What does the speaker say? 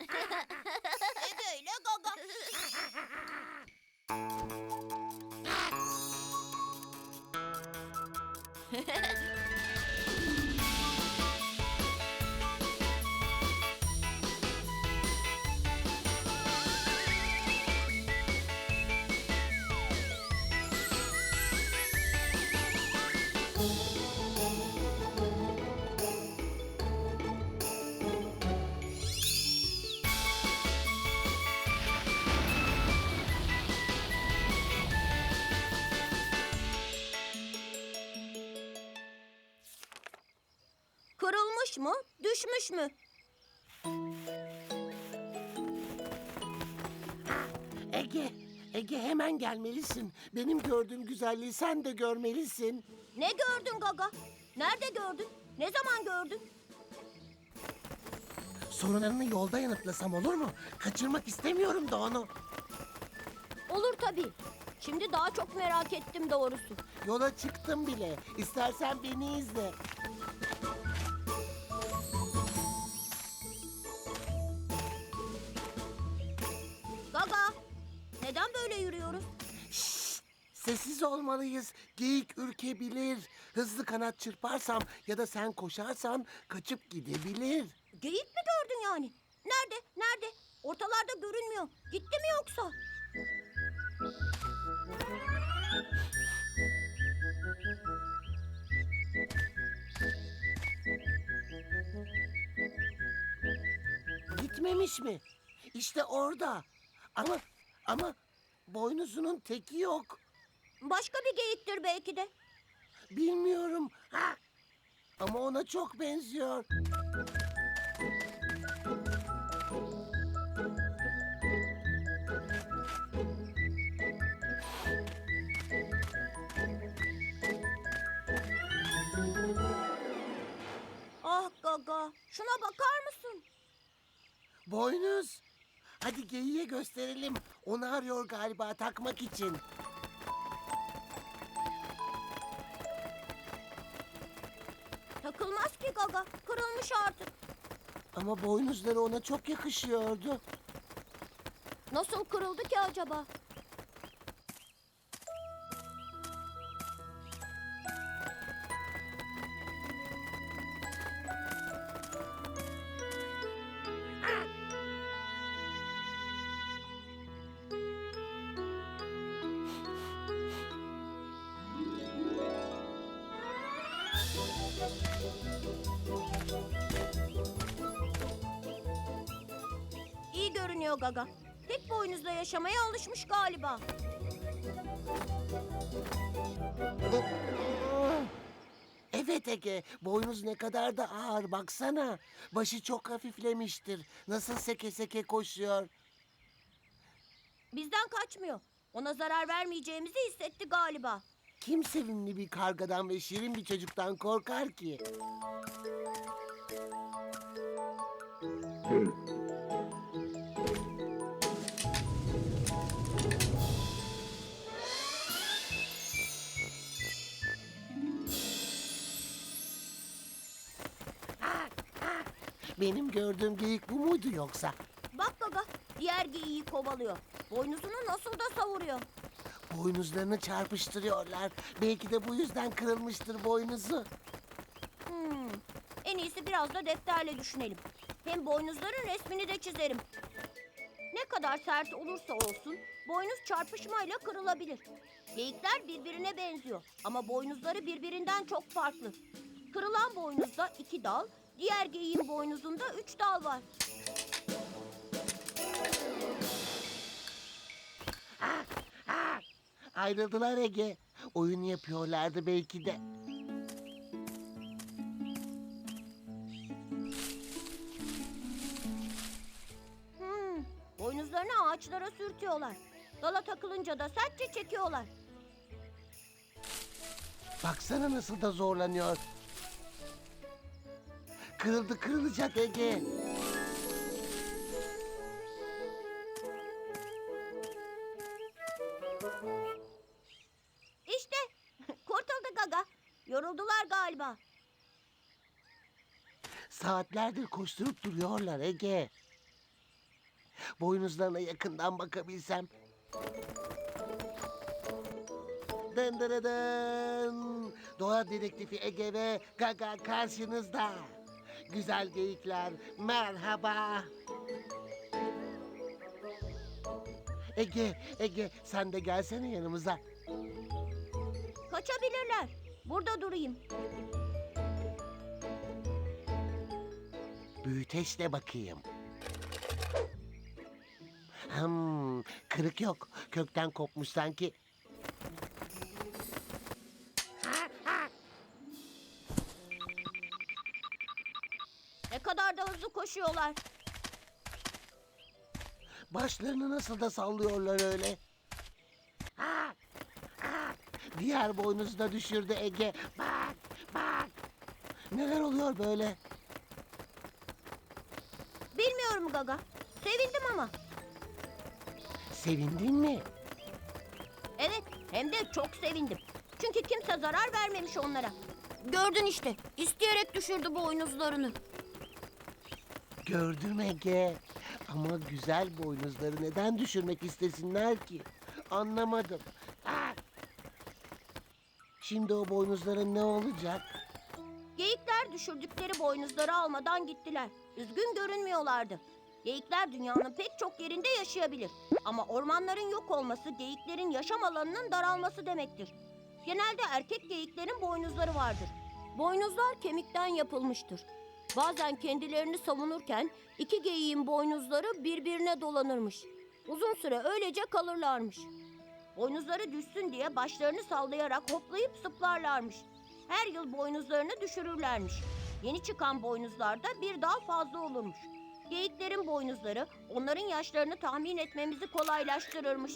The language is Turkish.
Ege ile Gaga. Kırılmış mı? Düşmüş mü? Ege, Ege hemen gelmelisin. Benim gördüğüm güzelliği sen de görmelisin. Ne gördün Gaga? Nerede gördün? Ne zaman gördün? Sorunlarını yolda yanıtlasam olur mu? Kaçırmak istemiyorum da onu. Olur tabii. Şimdi daha çok merak ettim doğrusu. Yola çıktım bile. İstersen beni izle. Böyle yürüyoruz? Sessiz olmalıyız. Geyik ürkebilir. Hızlı kanat çırparsam ya da sen koşarsan kaçıp gidebilir. Geyik mi gördün yani? Nerede? Nerede? Ortalarda görünmüyor. Gitti mi yoksa? Gitmemiş mi? İşte orada. Ama ama boynuzunun teki yok. Başka bir geyiktir belki de. Bilmiyorum. Ha. Ama ona çok benziyor. Ah Gaga, şuna bakar mısın? Boynuz. Hadi geyiğe gösterelim. Onu arıyor galiba takmak için. Takılmaz ki Gaga, kırılmış artık. Ama boynuzları ona çok yakışıyordu. Nasıl kırıldı ki acaba? İyi görünüyor Gaga. Tek boynuzla yaşamaya alışmış galiba. Evet Ege, boynuz ne kadar da ağır baksana. Başı çok hafiflemiştir. Nasıl seke seke koşuyor. Bizden kaçmıyor. Ona zarar vermeyeceğimizi hissetti galiba. Kim sevimli bir kargadan ve şirin bir çocuktan korkar ki? Benim gördüğüm geyik bu muydu yoksa? Bak Gaga, diğer geyiği kovalıyor. Boynuzunu nasıl da savuruyor. Boynuzlarını çarpıştırıyorlar. Belki de bu yüzden kırılmıştır boynuzu. Hmm, en iyisi biraz da defterle düşünelim. Hem boynuzların resmini de çizerim. Ne kadar sert olursa olsun boynuz çarpışmayla kırılabilir. Geyikler birbirine benziyor ama boynuzları birbirinden çok farklı. Kırılan boynuzda iki dal, diğer geyiğin boynuzunda üç dal var. Ayrıldılar Ege. Oyun yapıyorlardı belki de. Hmm, boynuzlarını ağaçlara sürtüyorlar. Dala takılınca da sertçe çekiyorlar. Baksana nasıl da zorlanıyor. Kırıldı kırılacak Ege. Yoruldular galiba. Saatlerdir koşturup duruyorlar Ege. Boynuzlarına yakından bakabilsem. Dın dın dın. Doğa dedektifi Ege ve Gaga karşınızda. Güzel geyikler, merhaba. Ege, Ege sen de gelsene yanımıza. Kaçabilirler. Burada durayım. Büyüteçle bakayım. Hmm, kırık yok. Kökten kopmuş sanki. Ne kadar da hızlı koşuyorlar. Başlarını nasıl da sallıyorlar öyle. Diğer boynuzu da düşürdü Ege. Bak, bak. Neler oluyor böyle? Bilmiyorum Gaga. Sevindim ama. Sevindin mi? Evet, hem de çok sevindim. Çünkü kimse zarar vermemiş onlara. Gördün işte, isteyerek düşürdü boynuzlarını. Gördüm Ege. Ama güzel boynuzları neden düşürmek istesinler ki? Anlamadım. Ha. Şimdi o boynuzların ne olacak? Geyikler düşürdükleri boynuzları almadan gittiler. Üzgün görünmüyorlardı. Geyikler dünyanın pek çok yerinde yaşayabilir. Ama ormanların yok olması geyiklerin yaşam alanının daralması demektir. Genelde erkek geyiklerin boynuzları vardır. Boynuzlar kemikten yapılmıştır. Bazen kendilerini savunurken iki geyiğin boynuzları birbirine dolanırmış. Uzun süre öylece kalırlarmış. Boynuzları düşsün diye başlarını sallayarak hoplayıp zıplarlarmış. Her yıl boynuzlarını düşürürlermiş. Yeni çıkan boynuzlarda bir dal fazla olurmuş. Geyiklerin boynuzları onların yaşlarını tahmin etmemizi kolaylaştırırmış.